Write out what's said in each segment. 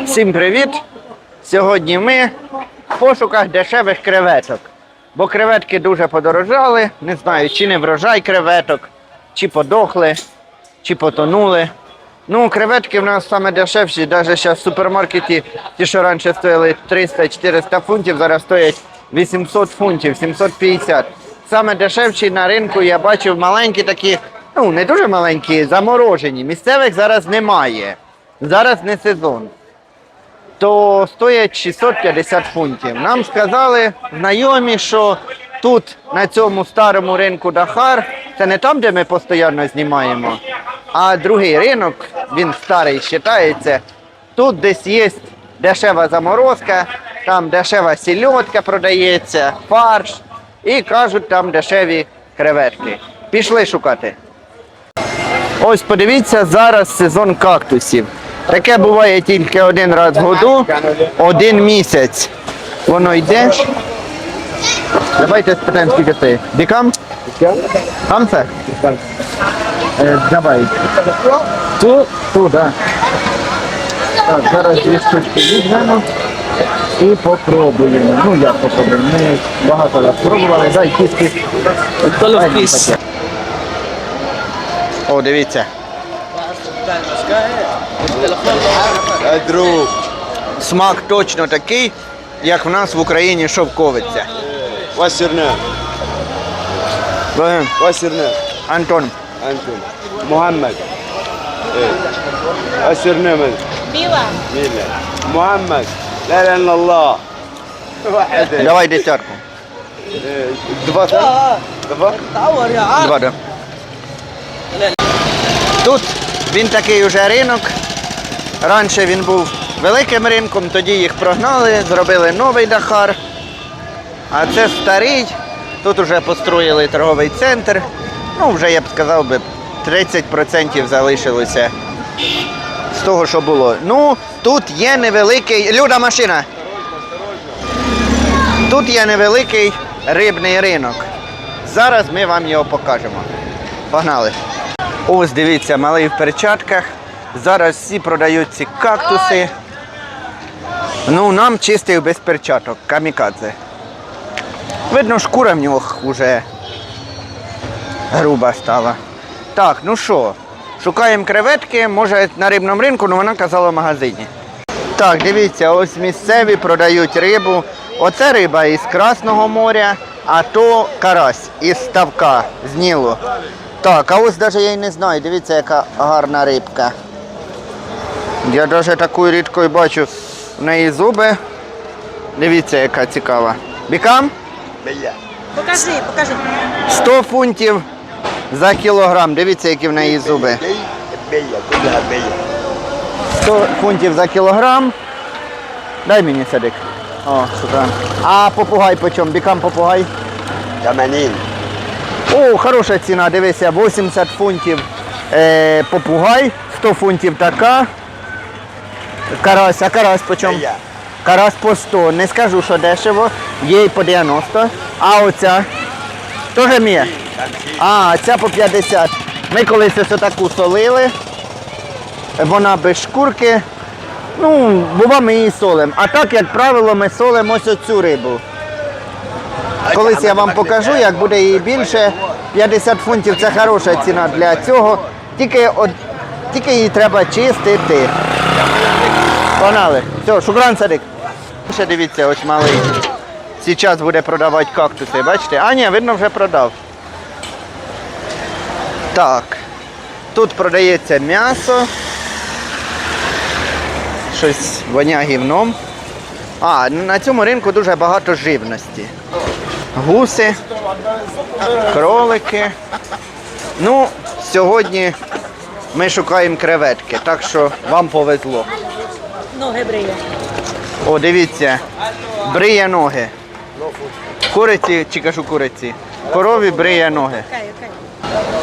Всім привіт! Сьогодні ми в пошуках дешевих креветок. Бо креветки дуже подорожали. Не знаю, чи не врожай креветок, чи подохли, чи потонули. Ну, креветки в нас саме дешевші, навіть зараз в супермаркеті, ті, що раніше стояли 300-400 фунтів, зараз стоять 800 фунтів, 750. Саме дешевші на ринку я бачив маленькі такі, ну не дуже маленькі, заморожені. Місцевих зараз немає. Зараз не сезон то стоять 650 фунтів. Нам сказали знайомі, що тут, на цьому старому ринку Дахар, це не там, де ми постійно знімаємо, а другий ринок, він старий вважається. Тут десь є дешева заморозка, там дешева сільотка продається, фарш, і кажуть, там дешеві креветки. Пішли шукати. Ось подивіться, зараз сезон кактусів. Таке буває тільки один раз в году, один місяць. Воно йде. Давайте спитаємо, скільки це. Дікам? Хамса? Е, давай. Ту, ту, да. Так, зараз дві штучки візьмемо і попробуємо. Ну як попробуємо? Ми багато раз пробували, дай нам. О, дивіться. Друг. Смак точно такий, як в нас в Україні шовковиця. What's your name? Ага. What's your name? Антон. Anton. Muhammad. إيه. What's your name? Мила. ميلا. محمد. لا اله الا الله. واحد. Давай десятку. إيه. Два. да? Два. تعور يا عم Два, да. Тут він такий уже ринок. Раніше він був великим ринком, тоді їх прогнали, зробили новий Дахар. А це старий. Тут вже построїли торговий центр. Ну, вже я б сказав би, 30% залишилося з того, що було. Ну, тут є невеликий. Люда машина. Тут є невеликий рибний ринок. Зараз ми вам його покажемо. Погнали. Ось дивіться, малий в перчатках. Зараз всі продають ці кактуси. Ну, нам чистив без перчаток, камікадзе. Видно, шкура в нього вже груба стала. Так, ну що, шукаємо креветки, може на рибному ринку, але вона казала в магазині. Так, дивіться, ось місцеві продають рибу. Оце риба із Красного моря, а то карась із ставка, з Нілу. Так, а ось навіть я й не знаю, дивіться, яка гарна рибка. Я навіть такою рідкою бачу в неї зуби. Дивіться, яка цікава. Бікам? Покажи, покажи. 100 фунтів за кілограм. Дивіться, які в неї зуби. 100 фунтів за кілограм. Дай мені садик. О, сюди. А попугай по чому? Бікам попугай. О, хороша ціна, дивися, 80 фунтів е, попугай, 100 фунтів така. Карась, а карась по чому? Я. Карась по 100. Не скажу, що дешево. Є і по 90. А оця теж мія? А, ця по 50. Ми колись ось таку солили. Вона без шкурки. Ну, бува ми її солимо. А так, як правило, ми солимо ось оцю рибу. Колись я вам покажу, як буде її більше. 50 фунтів це хороша ціна для цього. Тільки, от, Тільки її треба чистити. Погнали. Все, шукран садик. Ще дивіться, ось малий. Зараз буде продавати кактуси, бачите? А ні, видно, вже продав. Так. Тут продається м'ясо. Щось воня гівном. А, на цьому ринку дуже багато живності. Гуси, кролики. Ну, сьогодні ми шукаємо креветки, так що вам повезло. Ноги бриє. О, дивіться, бриє ноги. Куриці, чи кажу куриці. Корові бриє ноги.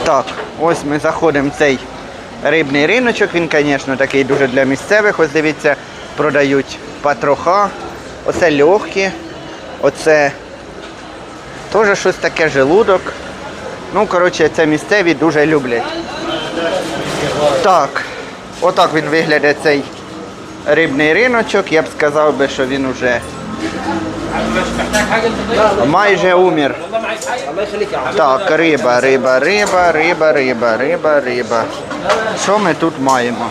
Так, ось ми заходимо в цей рибний риночок. Він, звісно, такий дуже для місцевих. Ось дивіться, продають патроха. Оце легкі. Оце теж щось таке желудок. Ну, коротше, це місцеві дуже люблять. Так, отак він виглядає цей рибний риночок, я б сказав би, що він уже майже умір. Так, риба, риба, риба, риба, риба, риба, риба. Що ми тут маємо?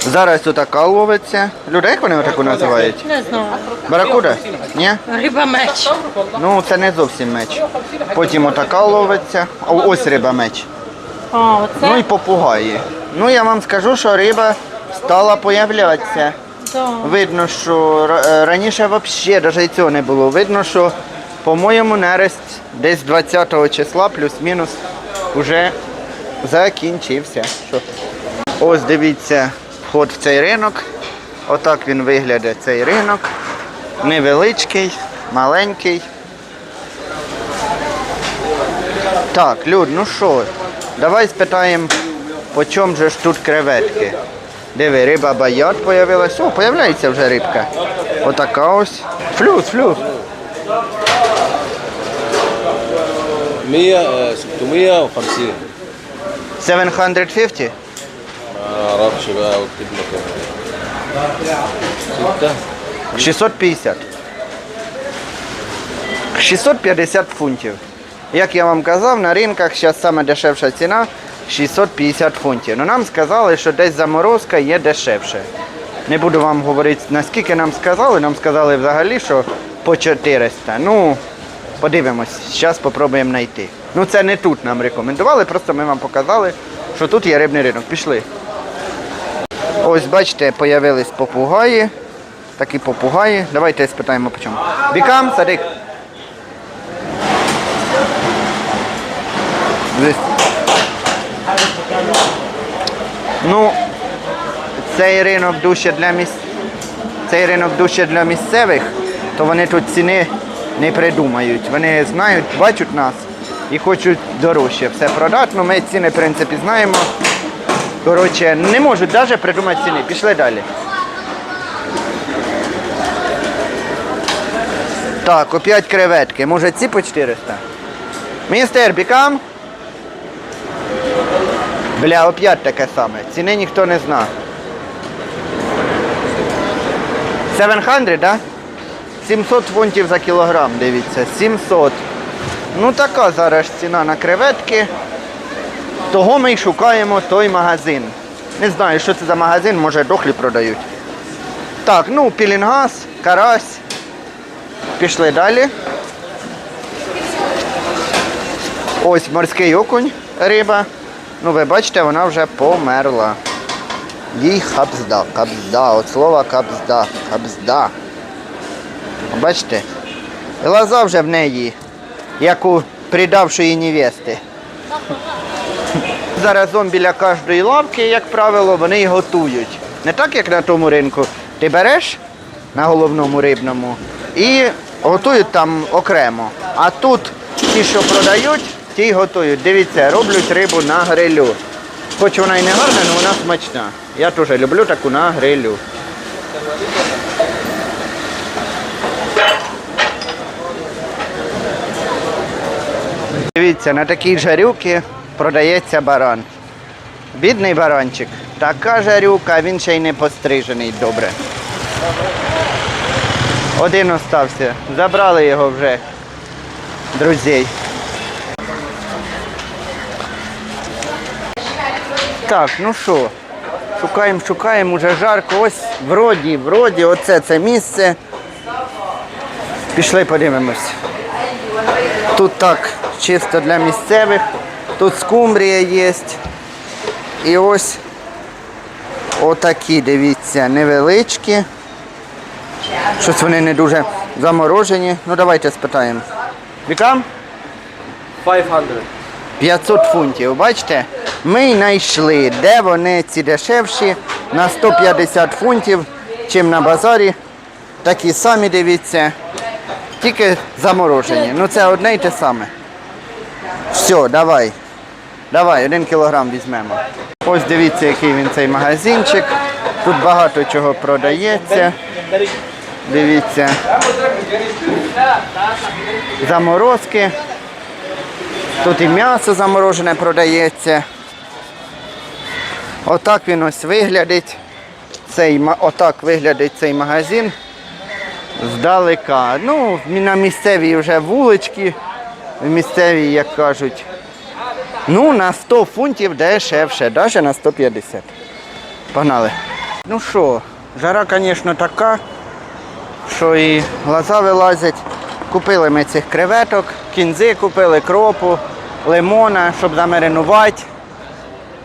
Зараз тут така ловиться. Люди, як вони таку називають? Не знаю. Баракуда? Ні? Риба меч. Ну, це не зовсім меч. Потім отака ловиться. О, ось риба меч. А, Ну і попугаї. Ну я вам скажу, що риба стала появлятися. Да. Видно, що е, раніше взагалі навіть цього не було. Видно, що, по-моєму, нерест десь 20 числа плюс-мінус вже закінчився. Що? Ось дивіться вход в цей ринок. Отак він виглядає цей ринок. Невеличкий, маленький. Так, Люд, ну що, Давай спитаємо, по чому же ж тут креветки. Диви, риба баят появилась. О, появляється вже рибка. Отака ось. Флюс, флюс. Мія, субтумія, хамсі. 750? Рабче, а от підмака. 650. 650 фунтів. Як я вам казав, на ринках зараз саме дешевша ціна 650 фунтів. Ну нам сказали, що десь заморозка є дешевше. Не буду вам говорити, наскільки нам сказали. Нам сказали взагалі, що по 400. Ну, подивимось, зараз спробуємо знайти. Ну це не тут нам рекомендували, просто ми вам показали, що тут є рибний ринок. Пішли. Ось бачите, появились попугаї. Такі попугаї. Давайте спитаємо по чому. Бікам, садик. Дивись. Ну, цей ринок дужче для міс... цей ринок дужче для місцевих, то вони тут ціни не придумають. Вони знають, бачать нас і хочуть дорожче все продати. Ну, ми ціни, в принципі, знаємо. Коротше, не можуть навіть придумати ціни. Пішли далі. Так, опять креветки. Може ці по 400? Містер, бікам? Бля, опять таке саме. Ціни ніхто не зна. 700, да? 700 фунтів за кілограм, дивіться. 700. Ну така зараз ціна на креветки. Того ми й шукаємо той магазин. Не знаю, що це за магазин, може дохлі продають. Так, ну, пілінгаз, карась. Пішли далі. Ось морський окунь, риба. Ну, ви бачите, вона вже померла. Їй хабзда, кабзда, от слова кабзда, кабзда. Бачите? Глаза вже в неї, як у придавшої невести. Заразом біля кожної лавки, як правило, вони й готують. Не так, як на тому ринку. Ти береш на головному рибному і готують там окремо. А тут ті, що продають, ті готують. Дивіться, роблять рибу на грилю. Хоч вона і не гарна, але вона смачна. Я теж люблю таку на грилю. Дивіться, на такій жарюки продається баран. Бідний баранчик. Така жарюка, він ще й не пострижений добре. Один остався. Забрали його вже друзей. Так, ну що, шукаємо, шукаємо, уже жарко. Ось вроді, вроді, оце це місце. Пішли подивимось. Тут так чисто для місцевих. Тут скумбрія є. І ось отакі, дивіться, невеличкі. Щось вони не дуже заморожені. Ну давайте спитаємо. Вікам? 500 500 фунтів. Бачите? Ми знайшли, де вони ці дешевші на 150 фунтів, чим на базарі. Такі самі дивіться, тільки заморожені. Ну це одне й те саме. Все, давай. Давай, один кілограм візьмемо. Ось дивіться, який він цей магазинчик. Тут багато чого продається. Дивіться. Заморозки. Тут і м'ясо заморожене продається. Отак він ось виглядить. цей, отак виглядить цей магазин здалека. Ну, на місцевій вже вулички, місцевій, як кажуть. Ну, на 100 фунтів дешевше, навіть на 150. Погнали. Ну що, жара, звісно, така, що і глаза вилазять. Купили ми цих креветок, кінзи купили, кропу, лимона, щоб замаринувати.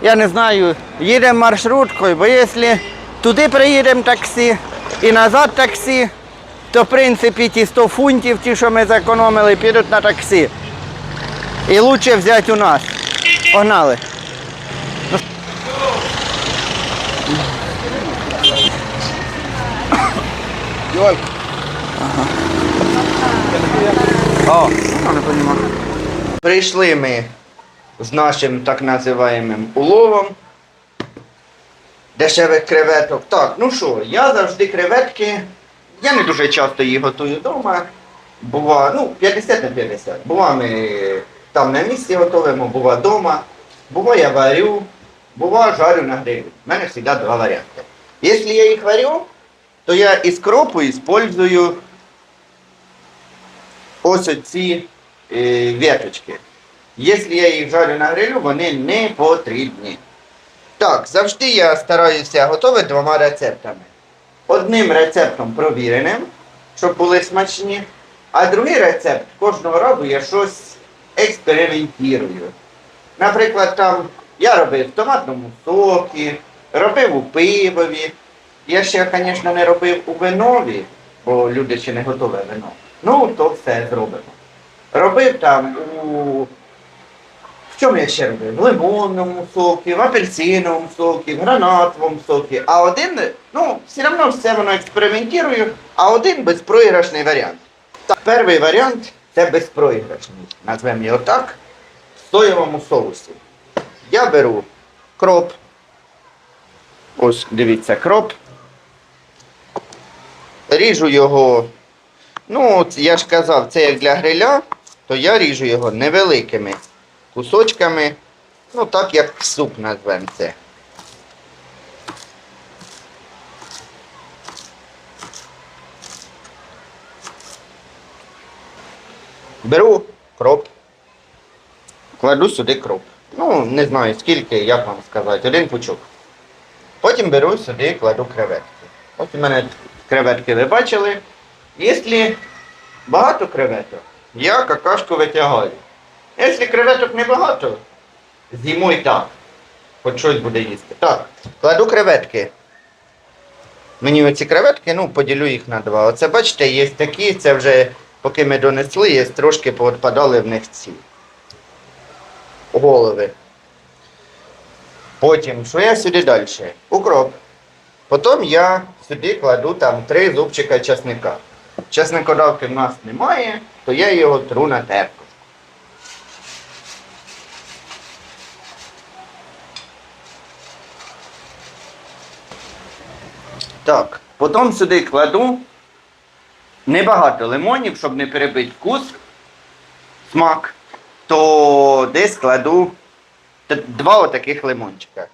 Я не знаю, їдемо маршруткою, бо якщо туди приїдемо таксі і назад таксі, то в принципі ті 100 фунтів, ті, що ми зекономили, підуть на таксі. І краще взяти у нас. Погнали. О, не понимаю. Прийшли ми з нашим так називаємим уловом дешевих креветок. Так, ну що, я завжди креветки, я не дуже часто їх готую вдома. Бува, ну, 50 на 50. Бува ми там на місці готуємо, бува вдома. Бува я варю, бува жарю на грилі. У мене завжди два варіанти. Якщо я їх варю, то я із кропу использую ось ці е, веточки. Якщо я їх жарю на грилю, вони не потрібні. Так, завжди я стараюся готувати двома рецептами. Одним рецептом провіреним, щоб були смачні, а другий рецепт кожного разу я щось експериментую. Наприклад, там я робив в томатному сокі, робив у пивові. Я ще, звісно, не робив у винові, бо люди ще не готове вино. Ну, то все зробимо. Робив там у. В чому я ще робив? В лимонному сокі, в апельсиновому сокі, в гранатовому сокі. А один, ну, все одно все воно експериментую, а один безпроіграшний варіант. Так, перший варіант це безпроіграшний. Назвемо його так. В соєвому соусі. Я беру кроп. Ось дивіться, кроп. Ріжу його. Ну, я ж казав, це як для гриля, то я ріжу його невеликими кусочками. Ну, так як суп назвемо це. Беру кроп. Кладу сюди кроп. Ну, не знаю скільки, як вам сказати, один пучок. Потім беру сюди і кладу креветки. Ось у мене креветки ви бачили. Якщо багато креветок, я какашку витягаю. Якщо креветок небагато, з'їмо і так. Хоч щось буде їсти. Так, кладу креветки. Мені оці креветки, ну, поділю їх на два. Оце, бачите, є такі, це вже поки ми донесли, є трошки поотпадали в них ці голови. Потім, що я сюди далі? Укроп. Потім я сюди кладу там три зубчика часника. Часникодавки в нас немає, то я його тру на терку. Так, потім сюди кладу небагато лимонів, щоб не перебити вкус, смак, то десь кладу два отаких лимончика.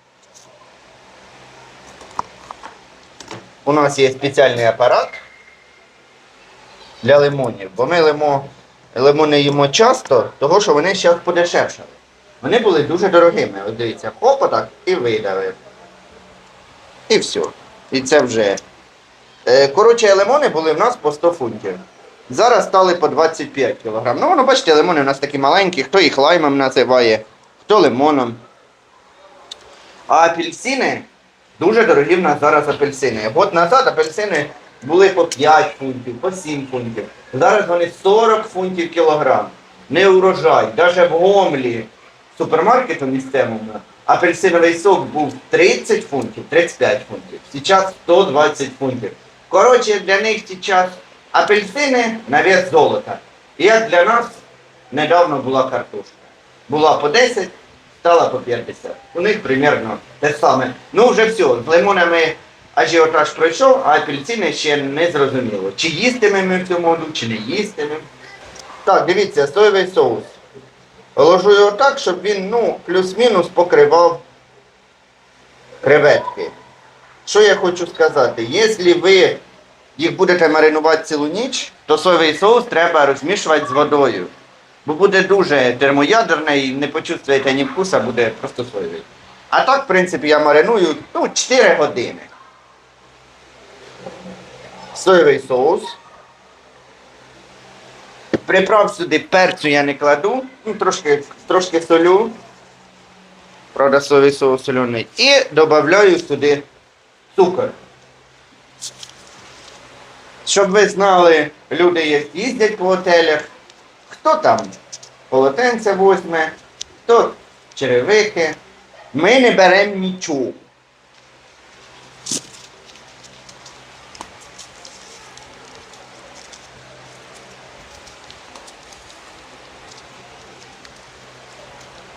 У нас є спеціальний апарат для лимонів, бо ми лимо, лимони їмо часто, того що вони зараз подешевшали. Вони були дуже дорогими. От дивіться, хоп, отак і видавив. І все. І це вже. Е, Коротше, лимони були в нас по 100 фунтів. Зараз стали по 25 кг. Ну, воно, бачите, лимони у нас такі маленькі, хто їх лаймом називає, хто лимоном. А апельсини дуже дорогі в нас зараз апельсини. Год назад апельсини були по 5 фунтів, по 7 фунтів. Зараз вони 40 фунтів кілограм. Не урожай. Навіть в Гомлі супермаркету місцевому апельсиновий сок був 30 фунтів, 35 фунтів. Зараз 120 фунтів. Коротше, для них зараз апельсини на вес золота. І як для нас недавно була картошка. Була по 10, стала по 50. У них примерно те саме. Ну вже все, з лимонами ажіотаж пройшов, а апельсини ще не зрозуміло. Чи їстимемо ми в цьому году, чи не їстимемо. Так, дивіться, соєвий соус. Ложу його так, щоб він ну, плюс-мінус покривав креветки. що я хочу сказати? Якщо ви їх будете маринувати цілу ніч, то соєвий соус треба розмішувати з водою. Бо буде дуже термоядерний і не почувствуєте ні вкуса, буде просто соєвий. А так, в принципі, я мариную ну, 4 години. Соєвий соус. Приправ сюди перцю я не кладу, ну, трошки, трошки солю. Правда, соєвий соус соляний. І додаю сюди цукор. Щоб ви знали, люди їздять по готелях, хто там полотенце возьме, хто черевики. Ми не беремо нічого.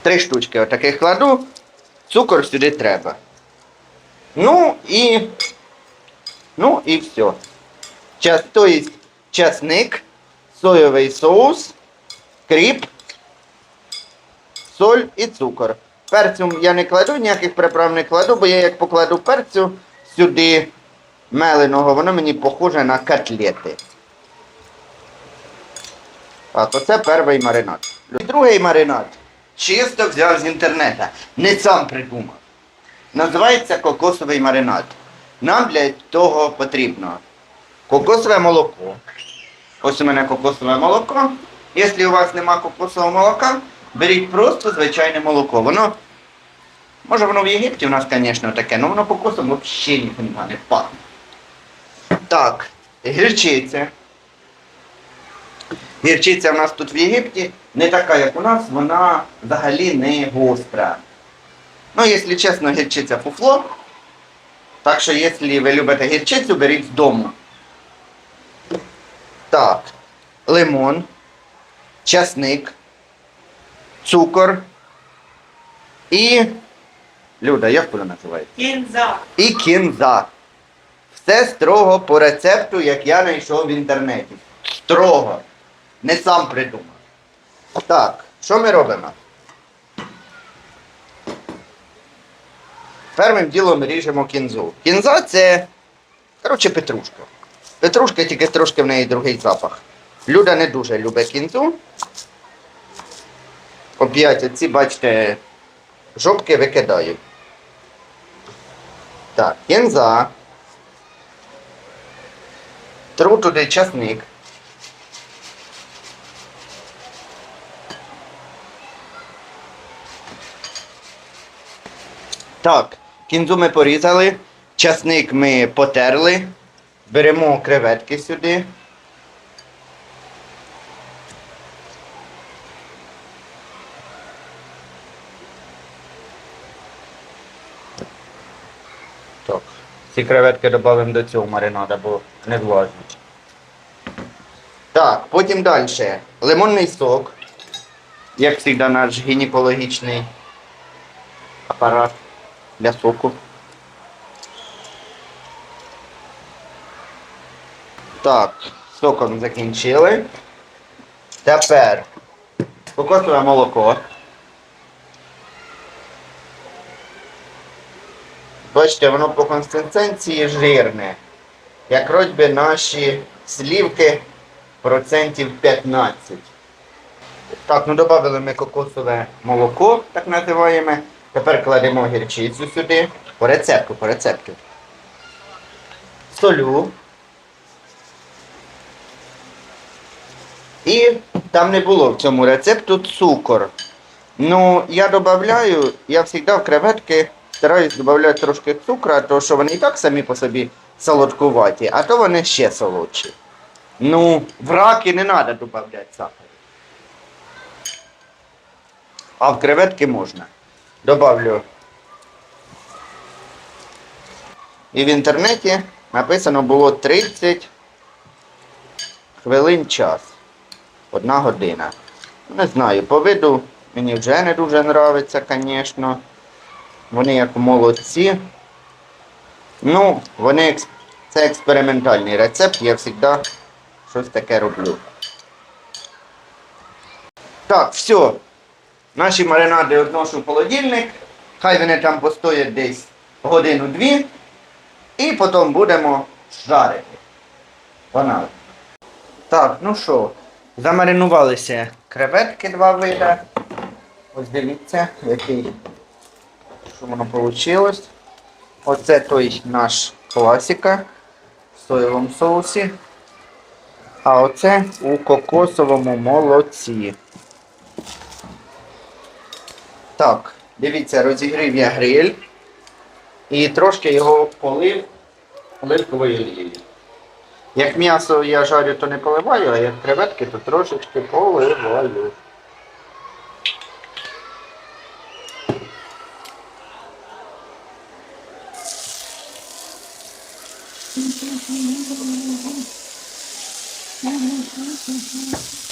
Три штучки отаких кладу, цукор сюди треба. Ну і. Ну і все. Час, то есть часник, соєвий соус, кріп, соль і цукор. Перцю я не кладу, ніяких приправ не кладу, бо я як покладу перцю сюди меленого, воно мені похоже на котлети. Так, оце перший маринад. Другий маринад. Чисто взяв з інтернету. Не сам придумав. Називається кокосовий маринад. Нам для того потрібно кокосове молоко. Ось у мене кокосове молоко. Якщо у вас нема кокосового молока, беріть просто звичайне молоко. Воно, може воно в Єгипті у нас, звісно, таке, але воно кокосом взагалі ніхто не пахне. Так, гірчиця. Гірчиця в нас тут в Єгипті не така, як у нас, вона взагалі не гостра. Ну, якщо чесно, гірчиця фуфло. Так що, якщо ви любите гірчицю, беріть з дому. Так, лимон, часник, цукор і. Люда, як вона називається? Кінза. І кінза. Все строго по рецепту, як я знайшов в інтернеті. Строго. Не сам придумав. Так, що ми робимо? Першим ділом ріжемо кінзу. Кінза це, коротше, петрушка. Петрушка тільки трошки в неї другий запах. Люда не дуже любить кінзу. Оп'ять оці, бачите, жовтки викидаю. Так, кінза. Тру туди часник. Так, кінзу ми порізали, часник ми потерли. Беремо креветки сюди. Так. Ці креветки додамо до цього маринада, бо не влазять. Так, потім далі. Лимонний сок. Як завжди, наш гінекологічний апарат для соку. Так, соком закінчили. Тепер кокосове молоко. Бачите, воно по консистенції жирне. Як вроді наші слівки процентів 15. Так, ну додали ми кокосове молоко, так називаємо. Тепер кладемо гірчицю сюди. По рецепту, по рецепту. Солю. І там не було в цьому рецепту цукор. Ну, я додаю, я завжди в креветки стараюсь додати трошки цукру, тому що вони і так самі по собі солодкуваті, а то вони ще солодші. Ну, в раки не треба додати сахар. А в креветки можна. Добавлю. І в інтернеті написано було 30 хвилин час. Одна година. Не знаю, по виду мені вже не дуже подобається, звісно. Вони як молодці. Ну, вони це експериментальний рецепт, я завжди щось таке роблю. Так, все. Наші маринади одношу в холодильник. Хай вони там постоять десь годину-дві. І потім будемо жарити. Погнали. Так, ну що, замаринувалися креветки два вида. Ось дивіться, який, що воно вийшло. Оце той наш класика в соєвому соусі. А оце у кокосовому молоці. Так, дивіться, розігрів я гриль і трошки його полив оливковою олією. Як м'ясо я жарю, то не поливаю, а як креветки, то трошечки поливаю.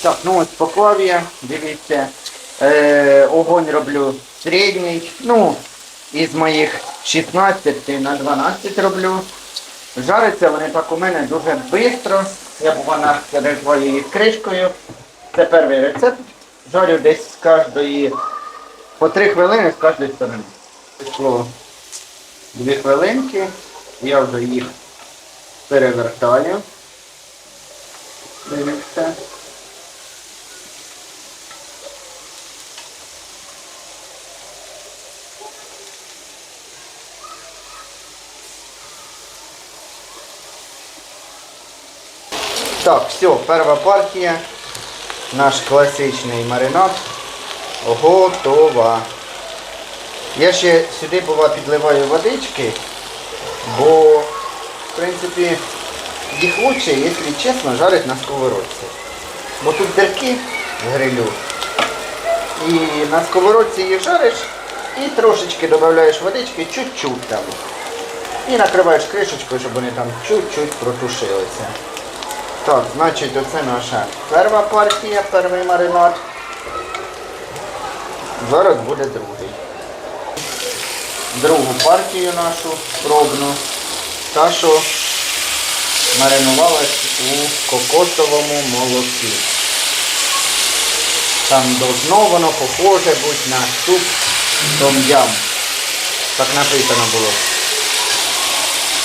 Так, ну ось поклав я, дивіться. Е, огонь роблю середній. Ну, із моїх 16 на 12 роблю. Жаряться вони так у мене дуже швидко. Я буває накриваю їх кришкою. Це перший рецепт. Жарю десь з кожної по 3 хвилини з кожної сторони. Пішло 2 хвилинки. Я вже їх перевертаю. Дивіться. Так, все, перша партія. Наш класичний маринад готова. Я ще сюди бува підливаю водички, бо в принципі їх лучше, якщо чесно, жарить на сковородці. Бо тут дірки в грилю. І на сковородці їх жариш і трошечки додаєш водички, чуть-чуть там. І накриваєш кришечкою, щоб вони там чуть-чуть протушилися. Так, значить оце наша перша партія, перший маринад. Зараз буде другий. Другу партію нашу пробну. Та, що маринувалась у кокосовому молоці. Там должно воно похоже бути на суп том-ям. Так написано було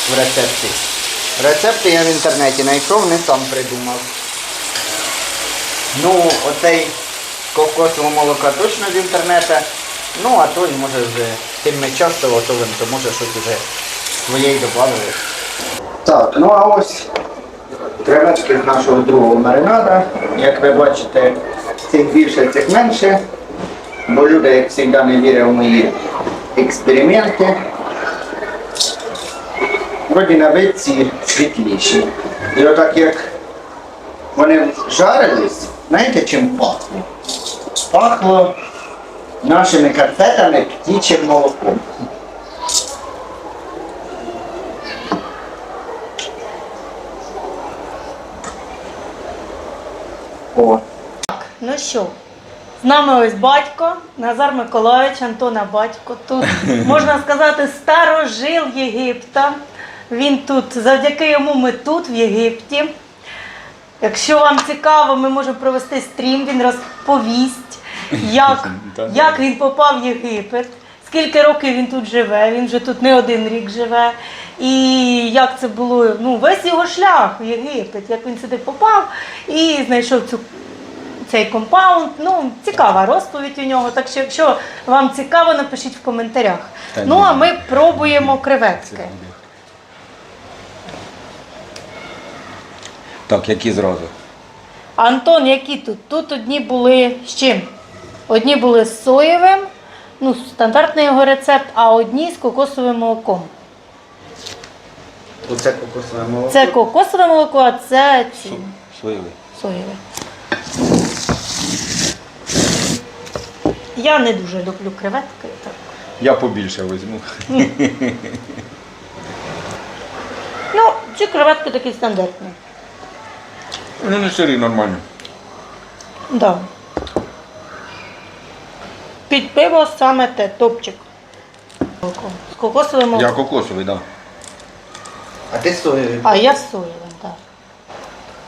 в рецепті. Рецепти я в інтернеті знайшов, не сам придумав. Ну, оцей кокосового молока точно з інтернету. Ну, а той може вже тим ми часто готовим, то може щось вже своєї додали. Так, ну а ось креветки з нашого другого маринада. Як ви бачите, цих більше, цих менше. Бо люди, як завжди, не вірять в мої експерименти. Вроді на вид світліші. І отак як вони жарились, знаєте чим пахло? Пахло нашими конфетами птічим молоком. О. Ну що, з нами ось батько, Назар Миколаївич, Антона батько. Тут, можна сказати, старожил Єгипта. Він тут, завдяки йому ми тут, в Єгипті. Якщо вам цікаво, ми можемо провести стрім, він розповість, як, як він попав в Єгипет, скільки років він тут живе, він вже тут не один рік живе. І як це було, ну, весь його шлях в Єгипет, як він сюди попав і знайшов цю цей компаунд. Ну, цікава розповідь у нього. Так що, якщо вам цікаво, напишіть в коментарях. Та ну, а ми пробуємо креветки. Так, які зразу? Антон, які тут? Тут одні були з чим? Одні були з соєвим, ну, стандартний його рецепт, а одні з кокосовим молоком. Оце кокосове молоко. Це кокосове молоко, а це ці Соєвий. соєве. Я не дуже люблю креветки. Так. Я побільше візьму. Ну, ці креветки такі стандартні. Вони не сирі, нормально. Да. Під пиво саме те, топчик. Молоко. З кокосовим Я молоком. кокосовий, так. Да. А ти соєвий? А я з соєвим, так.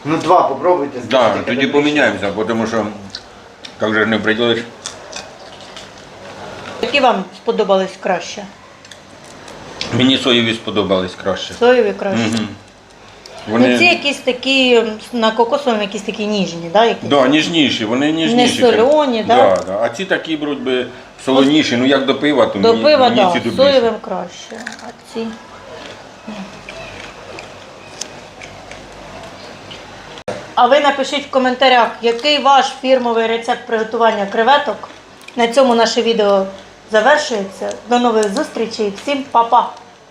Ну два попробуйте. Да, скажіть, тоді яке поміняємося, бо тому що як же не приділиш. Які вам сподобались краще? Мені соєві сподобались краще. Соєві краще. Угу. Ну, ці якісь такі на кокосовому якісь такі ніжні, да, якісь? да, ніжніші, вони ніжніші. Не солоні, да? да? Да, А ці такі будуть би солоніші, ну як до пива, то До мені, пива, мені ці да, добріші. соєвим краще. А ці. А ви напишіть в коментарях, який ваш фірмовий рецепт приготування креветок. На цьому наше відео завершується. До нових зустрічей. Всім па-па!